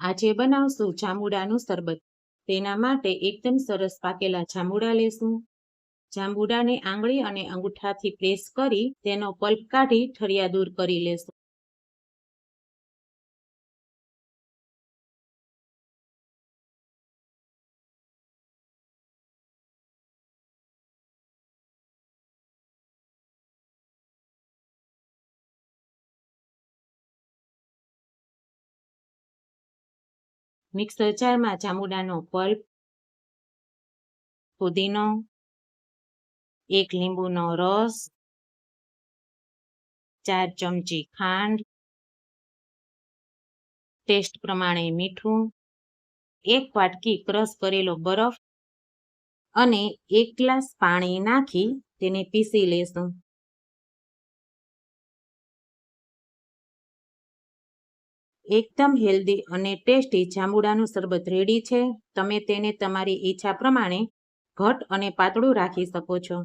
આજે બનાવશું જાંબુડાનું શરબત. તેના માટે એકદમ સરસ પાકેલા જાંબુડા લેશું. જાંબુડાને આંગળી અને અંગૂઠાથી પ્રેસ કરી તેનો પલ્પ કાઢી ઠરિયા દૂર કરી લેશું. મિક્સર જારમાં જાંબુડાનો પલ્પ, પુદીનો, એક લીંબુનો રસ, ચાર ચમચી ખાંડ, ટેસ્ટ પ્રમાણે મીઠું, એક વાટકી ક્રશ કરેલો બરફ અને એક ગ્લાસ પાણી નાખી તેને પીસી લેશું. એકદમ હેલ્ધી અને ટેસ્ટી જાંબુડાનું શરબત રેડી છે. તમે તેને તમારી ઈચ્છા પ્રમાણે ઘટ અને પાતળું રાખી શકો છો.